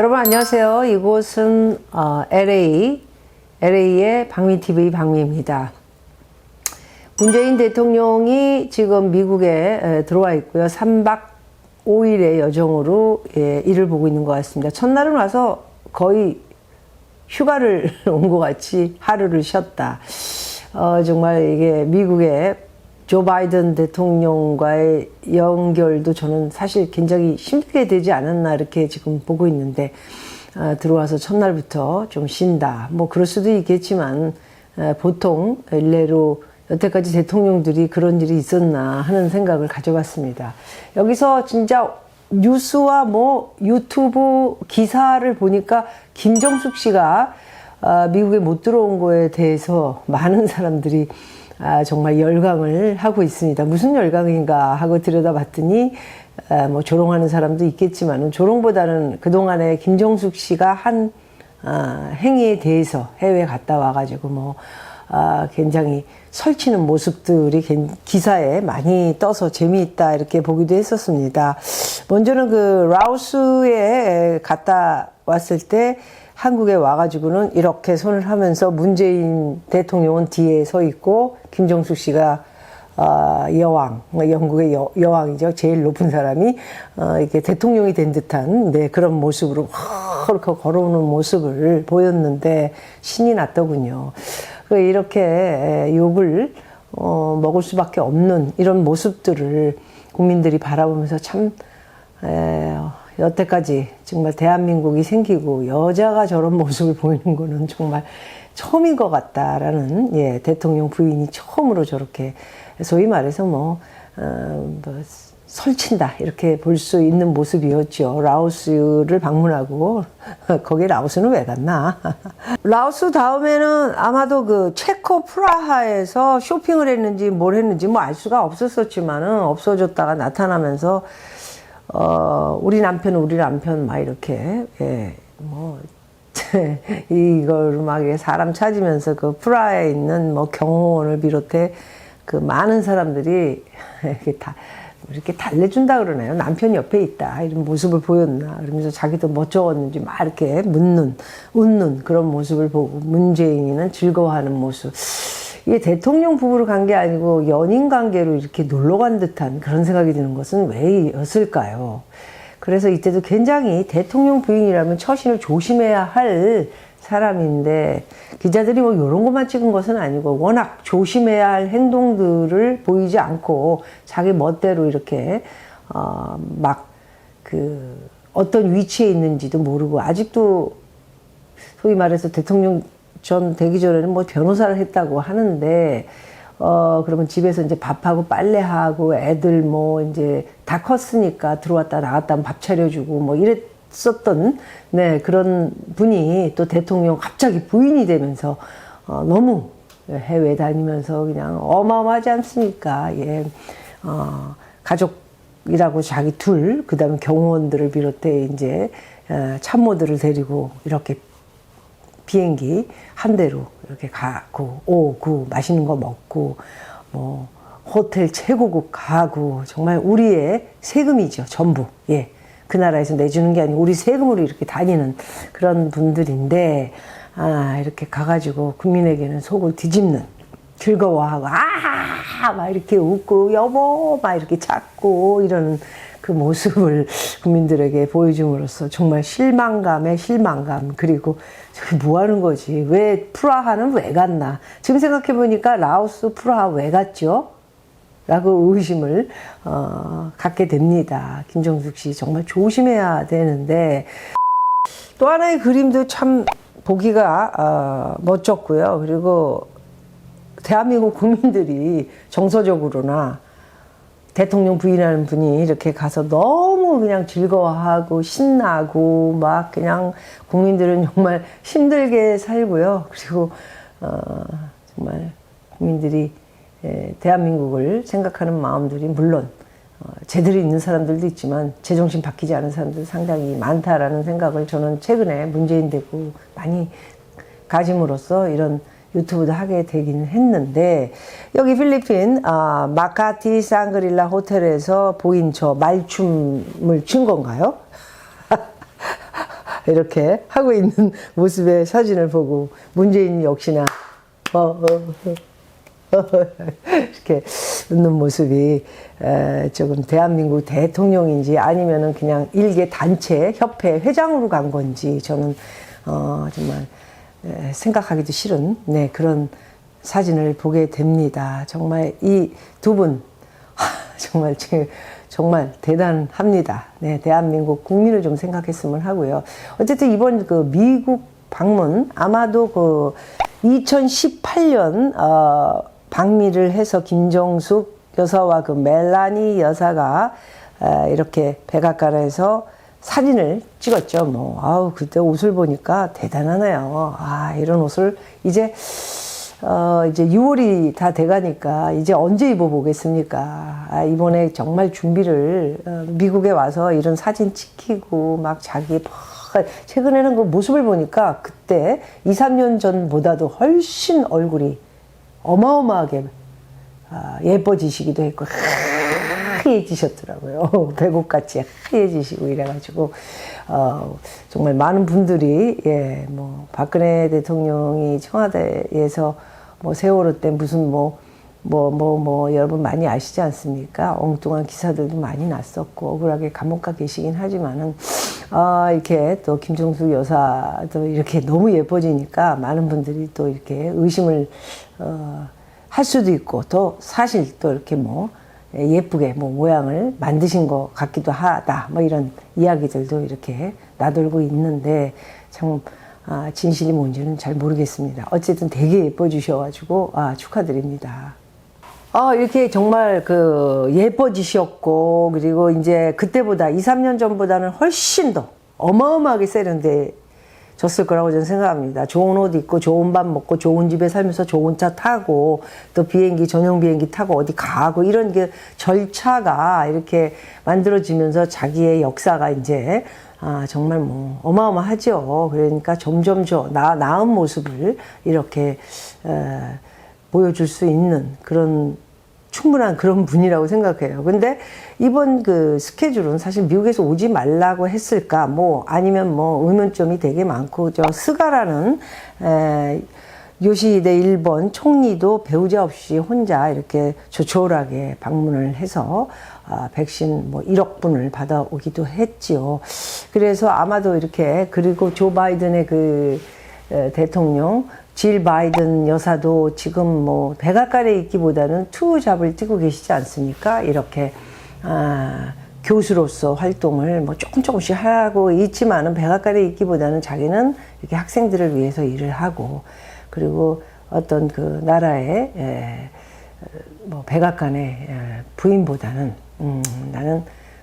여러분 안녕하세요. 이곳은 어, LA, LA의 박미 TV 박미입니다. 문재인 대통령이 지금 미국에 에, 들어와 있고요. 3박 5일의 여정으로 예, 일을 보고 있는 것 같습니다. 첫날은 와서 거의 휴가를 온 것 같이 하루를 쉬었다. 어, 정말 이게 미국의 조 바이든 대통령과의 연결도 저는 사실 굉장히 힘들게 되지 않았나 이렇게 지금 보고 있는데 아, 들어와서 첫날부터 좀 쉰다. 뭐 그럴 수도 있겠지만 아, 보통 일례로 여태까지 대통령들이 그런 일이 있었나 하는 생각을 가져봤습니다. 여기서 진짜 뉴스와 뭐 유튜브 기사를 보니까 김정숙 씨가 아, 미국에 못 들어온 거에 대해서 많은 사람들이 아, 정말 열광을 하고 있습니다. 무슨 열광인가 하고 들여다봤더니 아, 뭐 조롱하는 사람도 있겠지만 조롱보다는 그동안에 김정숙 씨가 한 아, 행위에 대해서 해외 갔다 와가지고 뭐 아, 굉장히 설치는 모습들이 겐- 기사에 많이 떠서 재미있다 이렇게 보기도 했었습니다. 먼저는 그 라오스에 갔다 왔을 때 한국에 와가지고는 이렇게 손을 하면서 문재인 대통령은 뒤에 서 있고 김정숙 씨가 아, 여왕, 영국의 여, 여왕이죠. 제일 높은 사람이 어, 이렇게 대통령이 된 듯한 네, 그런 모습으로 그렇게 걸어오는 모습을 보였는데 신이 났더군요. 그 이렇게 욕을 어, 먹을 수밖에 없는 이런 모습들을 국민들이 바라보면서 참 에, 여태까지 정말 대한민국이 생기고 여자가 저런 모습을 보이는 거는 정말 처음인 것 같다라는 예, 대통령 부인이 처음으로 저렇게 소위 말해서 뭐, 어, 뭐 설친다 이렇게 볼 수 있는 모습이었죠. 라오스를 방문하고 거기 라오스는 왜 갔나? 라오스 다음에는 아마도 그 체코 프라하에서 쇼핑을 했는지 뭘 했는지 뭐 알 수가 없었었지만은 없어졌다가 나타나면서 어, 우리 남편, 우리 남편, 막 이렇게, 예, 뭐, 이걸 막 사람 찾으면서 그 프라하에 있는 뭐 경호원을 비롯해 그 많은 사람들이 이렇게 다, 이렇게 달래준다 그러나요? 남편 옆에 있다. 이런 모습을 보였나. 그러면서 자기도 멋쩍었는지 막 이렇게 묻는, 웃는 그런 모습을 보고 문재인이는 즐거워하는 모습. 이게 대통령 부부로 간 게 아니고 연인 관계로 이렇게 놀러 간 듯한 그런 생각이 드는 것은 왜였을까요? 그래서 이때도 굉장히 대통령 부인이라면 처신을 조심해야 할 사람인데 기자들이 뭐 이런 것만 찍은 것은 아니고 워낙 조심해야 할 행동들을 보이지 않고 자기 멋대로 이렇게 어, 어막 그 어떤 위치에 있는지도 모르고 아직도 소위 말해서 대통령 전 되기 전에는 뭐 변호사를 했다고 하는데 어 그러면 집에서 이제 밥하고 빨래하고 애들 뭐 이제 다 컸으니까 들어왔다 나갔다 밥 차려주고 뭐 이랬 었던 네 그런 분이 또 대통령 갑자기 부인이 되면서 어 너무 해외 다니면서 그냥 어마어마하지 않습니까? 예. 어 가족이라고 자기 둘, 그 다음에 경호원들을 비롯해 이제 어, 참모들을 데리고 이렇게 비행기 한 대로 이렇게 가고 오고 맛있는 거 먹고 뭐 호텔 최고급 가고 정말 우리의 세금이죠 전부 예. 그 나라에서 내주는 게 아니고 우리 세금으로 이렇게 다니는 그런 분들인데 아 이렇게 가가지고 국민에게는 속을 뒤집는 즐거워하고 아막 이렇게 웃고 여보 막 이렇게 찾고 이런 그 모습을 국민들에게 보여줌으로써 정말 실망감에 실망감. 그리고 뭐 하는 거지? 왜 프라하는 왜 갔나? 지금 생각해 보니까 라오스 프라하 왜 갔죠? 라고 의심을 어, 갖게 됩니다. 김정숙 씨 정말 조심해야 되는데 또 하나의 그림도 참 보기가 어, 멋졌고요. 그리고 대한민국 국민들이 정서적으로나 대통령 부인하는 분이 이렇게 가서 너무 그냥 즐거워하고 신나고 막 그냥 국민들은 정말 힘들게 살고요. 그리고 어, 정말 국민들이 에, 대한민국을 생각하는 마음들이 물론 어, 제대로 있는 사람들도 있지만 제정신 바뀌지 않은 사람들 상당히 많다라는 생각을 저는 최근에 문재인 되고 많이 가짐으로써 이런 유튜브도 하게 되긴 했는데 여기 필리핀 아, 마카티 상그릴라 호텔에서 보인 저 말춤을 춘 건가요? 이렇게 하고 있는 모습의 사진을 보고 문재인 역시나 어, 어, 어. 이렇게 웃는 모습이 에, 조금 대한민국 대통령인지 아니면은 그냥 일개 단체 협회 회장으로 간 건지 저는 어, 정말 에, 생각하기도 싫은 네, 그런 사진을 보게 됩니다. 정말 이 두 분 정말 제- 정말 대단합니다. 네, 대한민국 국민을 좀 생각했으면 하고요. 어쨌든 이번 그 미국 방문 아마도 그 2018년 어, 방미를 해서 김정숙 여사와 그 멜라니 여사가 에, 이렇게 백악관에서 사진을 찍었죠. 뭐 아우 그때 옷을 보니까 대단하네요. 아 이런 옷을 이제 어, 이제 6월이 다 돼가니까 이제 언제 입어보겠습니까? 아, 이번에 정말 준비를 어, 미국에 와서 이런 사진 찍히고 막 자기 막 최근에는 그 모습을 보니까 그때 2, 3년 전보다도 훨씬 얼굴이 어마어마하게 아, 예뻐지시기도 했고 하얘지셨더라고요. 배꼽같이 하얘지시고 이래가지고 어, 정말 많은 분들이 예, 뭐 박근혜 대통령이 청와대에서 뭐 세월호 때 무슨 뭐 뭐 뭐 뭐 여러분 많이 아시지 않습니까? 엉뚱한 기사들도 많이 났었고 억울하게 감옥 가 계시긴 하지만은 아 이렇게 또 김정숙 여사도 이렇게 너무 예뻐지니까 많은 분들이 또 이렇게 의심을 어, 할 수도 있고 또 사실 또 이렇게 뭐 예쁘게 뭐 모양을 만드신 것 같기도 하다 뭐 이런 이야기들도 이렇게 나돌고 있는데 참 아, 진실이 뭔지는 잘 모르겠습니다. 어쨌든 되게 예뻐 주셔가지고 아, 축하드립니다. 아, 이렇게 정말 그 예뻐지셨고, 그리고 이제 그때보다 2, 3년 전보다는 훨씬 더 어마어마하게 세련돼 졌을 거라고 저는 생각합니다. 좋은 옷 입고, 좋은 밥 먹고, 좋은 집에 살면서 좋은 차 타고, 또 비행기, 전용 비행기 타고 어디 가고, 이런 그 절차가 이렇게 만들어지면서 자기의 역사가 이제 아, 정말 뭐 어마어마하죠. 그러니까 점점 저 나, 나은 모습을 이렇게 에, 보여줄 수 있는 그런 충분한 그런 분이라고 생각해요. 근데 이번 그 스케줄은 사실 미국에서 오지 말라고 했을까, 뭐 아니면 뭐 의문점이 되게 많고, 저 스가라는 에, 요시히데 일본 총리도 배우자 없이 혼자 이렇게 조촐하게 방문을 해서 아, 백신 뭐 1억 분을 받아오기도 했지요. 그래서 아마도 이렇게 그리고 조 바이든의 그 에, 대통령 질 바이든 여사도 지금 뭐 백악관에 있기보다는 투잡을 뛰고 계시지 않습니까? 이렇게 아, 교수로서 활동을 뭐 조금 조금씩 하고 있지만은 백악관에 있기보다는 자기는 이렇게 학생들을 위해서 일을 하고 그리고 어떤 그 나라의 에, 뭐 백악관의 에, 부인보다는 음, 나는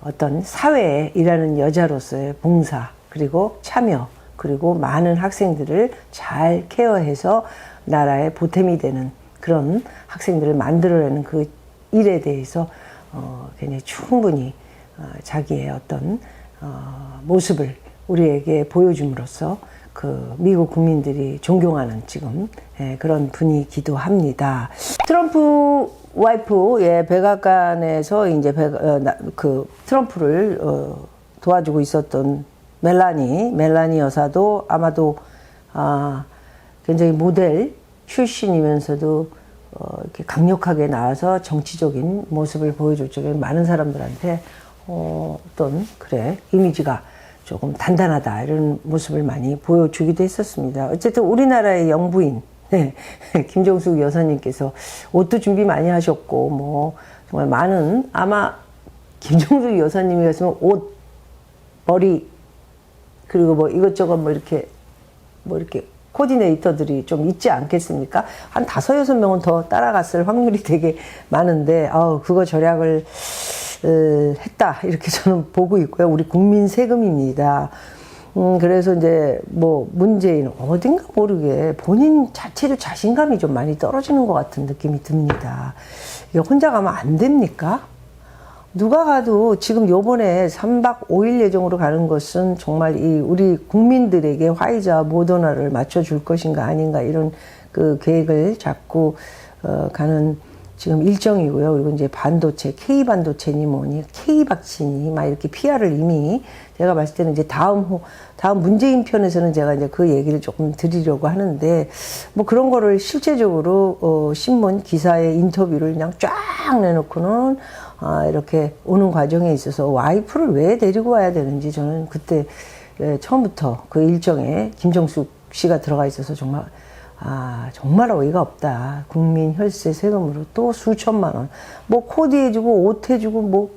어떤 사회에 일하는 여자로서의 봉사 그리고 참여 그리고 많은 학생들을 잘 케어해서 나라의 보탬이 되는 그런 학생들을 만들어내는 그 일에 대해서 어, 굉장히 충분히 어, 자기의 어떤 어, 모습을 우리에게 보여줌으로써 그 미국 국민들이 존경하는 지금 예, 그런 분이기도 합니다. 트럼프 와이프 예, 백악관에서 이제 백, 어, 나, 그 트럼프를 어, 도와주고 있었던 멜라니 멜라니 여사도 아마도 아, 굉장히 모델 출신이면서도 어, 이렇게 강력하게 나와서 정치적인 모습을 보여줄 적에 많은 사람들한테 어, 어떤 그래 이미지가 조금 단단하다 이런 모습을 많이 보여주기도 했었습니다. 어쨌든 우리나라의 영부인 네, 김정숙 여사님께서 옷도 준비 많이 하셨고 뭐 정말 많은 아마 김정숙 여사님이었으면 옷 머리 그리고 뭐 이것저것 뭐 이렇게 뭐 이렇게 코디네이터들이 좀 있지 않겠습니까? 한 다섯 여섯 명은 더 따라갔을 확률이 되게 많은데, 아우, 그거 절약을, 어, 했다. 이렇게 저는 보고 있고요. 우리 국민 세금입니다. 음, 그래서 이제 뭐 문재인 어딘가 모르게 본인 자체를 자신감이 좀 많이 떨어지는 것 같은 느낌이 듭니다. 이게 혼자 가면 안 됩니까? 누가 가도 지금 요번에 3박 5일 예정으로 가는 것은 정말 이 우리 국민들에게 화이자 모더나를 맞춰줄 것인가 아닌가 이런 그 계획을 잡고 어 가는 지금 일정이고요. 그리고 이제 반도체, K 반도체니 뭐니, K 박치니 막 이렇게 PR을 이미 제가 봤을 때는 이제 다음 호, 다음 문재인 편에서는 제가 이제 그 얘기를 조금 드리려고 하는데 뭐 그런 거를 실제적으로 어, 신문 기사에 인터뷰를 그냥 쫙 내놓고는 아, 이렇게 오는 과정에 있어서 와이프를 왜 데리고 와야 되는지 저는 그때 예, 처음부터 그 일정에 김정숙 씨가 들어가 있어서 정말 아, 정말 어이가 없다. 국민 혈세 세금으로 또 수천만 원. 뭐 코디 해주고 옷 해주고 뭐,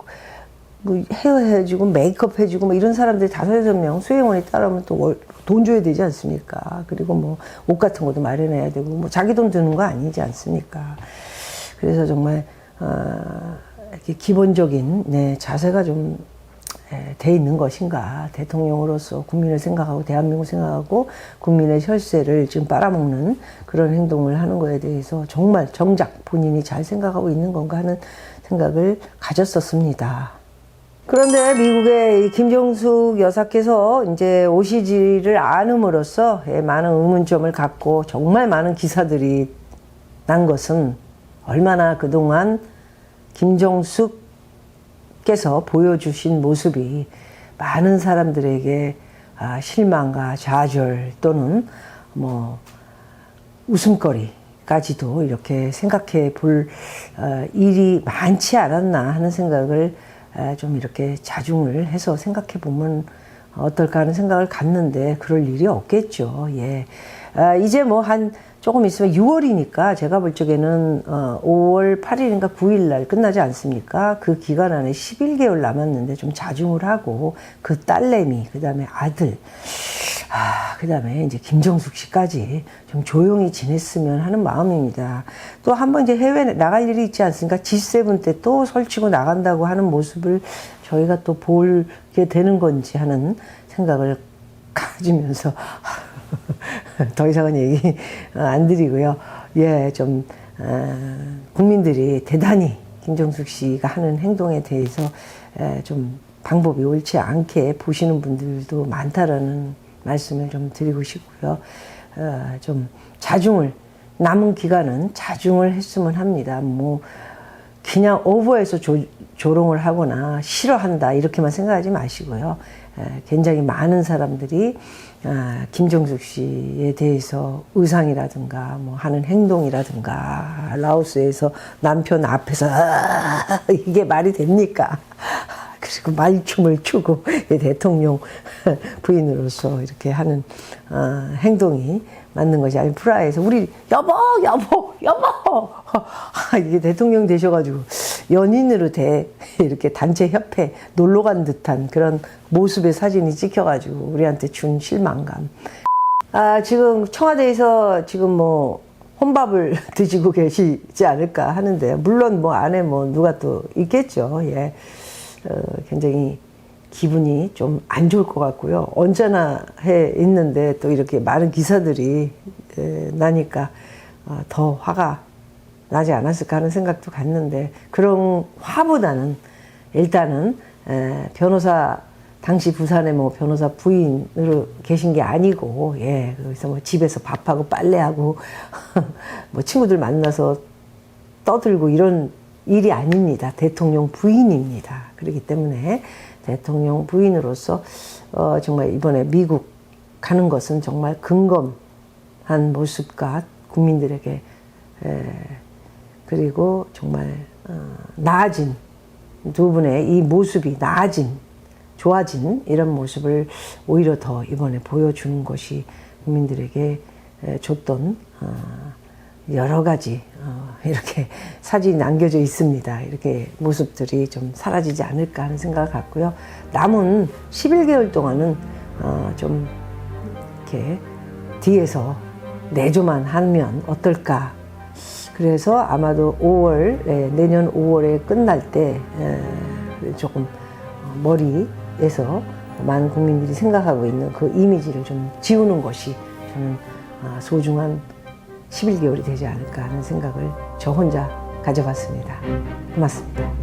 뭐 헤어 해주고 메이크업 해주고 뭐 이런 사람들이 다섯 여섯 명 수행원이 따라오면 또 돈 줘야 되지 않습니까? 그리고 뭐 옷 같은 것도 마련해야 되고 뭐 자기 돈 드는 거 아니지 않습니까? 그래서 정말 어, 이렇게 기본적인 네, 자세가 좀 예, 돼 있는 것인가 대통령으로서 국민을 생각하고 대한민국 생각하고 국민의 혈세를 지금 빨아먹는 그런 행동을 하는 거에 대해서 정말 정작 본인이 잘 생각하고 있는 건가 하는 생각을 가졌었습니다. 그런데 미국의 이 김정숙 여사께서 이제 오시지를 않음으로써 예, 많은 의문점을 갖고 정말 많은 기사들이 난 것은 얼마나 그동안 김정숙 께서 보여주신 모습이 많은 사람들에게 아, 실망과 좌절 또는 뭐 웃음거리까지도 이렇게 생각해 볼 어, 일이 많지 않았나 하는 생각을 아, 좀 이렇게 자중을 해서 생각해 보면 어떨까 하는 생각을 갖는데 그럴 일이 없겠죠. 예. 아, 이제 뭐 한 조금 있으면 6월이니까 제가 볼 적에는 어, 5월 8일인가 9일 날 끝나지 않습니까? 그 기간 안에 11개월 남았는데 좀 자중을 하고 그 딸내미, 그 다음에 아들, 아, 그 다음에 이제 김정숙 씨까지 좀 조용히 지냈으면 하는 마음입니다. 또 한번 이제 해외 나갈 일이 있지 않습니까? G7 때 또 설치고 나간다고 하는 모습을 저희가 또 보게 되는 건지 하는 생각을 가지면서 더 이상은 얘기 안 드리고요. 예, 좀, 어, 국민들이 대단히 김정숙 씨가 하는 행동에 대해서 에, 좀 방법이 옳지 않게 보시는 분들도 많다라는 말씀을 좀 드리고 싶고요. 어, 좀 자중을, 남은 기간은 자중을 했으면 합니다. 뭐, 그냥 오버해서 조, 조롱을 하거나 싫어한다 이렇게만 생각하지 마시고요. 에, 굉장히 많은 사람들이 아, 김정숙 씨에 대해서 의상이라든가 뭐 하는 행동이라든가 라오스에서 남편 앞에서 아, 이게 말이 됩니까? 그리고 말춤을 추고 대통령 부인으로서 이렇게 하는 어, 행동이 맞는 것이 아니 프라하에서 우리 여보 여보 여보 아, 이게 대통령 되셔가지고 연인으로 돼 이렇게 단체 협회 놀러 간 듯한 그런 모습의 사진이 찍혀가지고 우리한테 준 실망감. 아 지금 청와대에서 지금 뭐 혼밥을 드시고 계시지 않을까 하는데 물론 뭐 안에 뭐 누가 또 있겠죠. 예, 어, 굉장히 기분이 좀 안 좋을 것 같고요. 언제나 해 있는데 또 이렇게 많은 기사들이 에, 나니까 어, 더 화가 나지 않았을까 하는 생각도 갔는데 그런 화보다는 일단은 에, 변호사 당시 부산에 뭐 변호사 부인으로 계신 게 아니고 예 그래서 뭐 집에서 밥하고 빨래하고 뭐 친구들 만나서 떠들고 이런 일이 아닙니다. 대통령 부인입니다. 그렇기 때문에 대통령 부인으로서 어, 정말 이번에 미국 가는 것은 정말 근검한 모습과 국민들에게 에, 그리고 정말 어, 나아진 두 분의 이 모습이 나아진 좋아진 이런 모습을 오히려 더 이번에 보여주는 것이 국민들에게 에, 줬던 어, 여러 가지 어, 이렇게 사진이 남겨져 있습니다. 이렇게 모습들이 좀 사라지지 않을까 하는 생각을 갖고요. 남은 11개월 동안은 어, 좀 이렇게 뒤에서 내조만 하면 어떨까. 그래서 아마도 5월 예, 내년 5월에 끝날 때 에, 조금 어, 머리에서 많은 국민들이 생각하고 있는 그 이미지를 좀 지우는 것이 저는 아, 소중한 11개월이 되지 않을까 하는 생각을 저 혼자 가져봤습니다. 고맙습니다.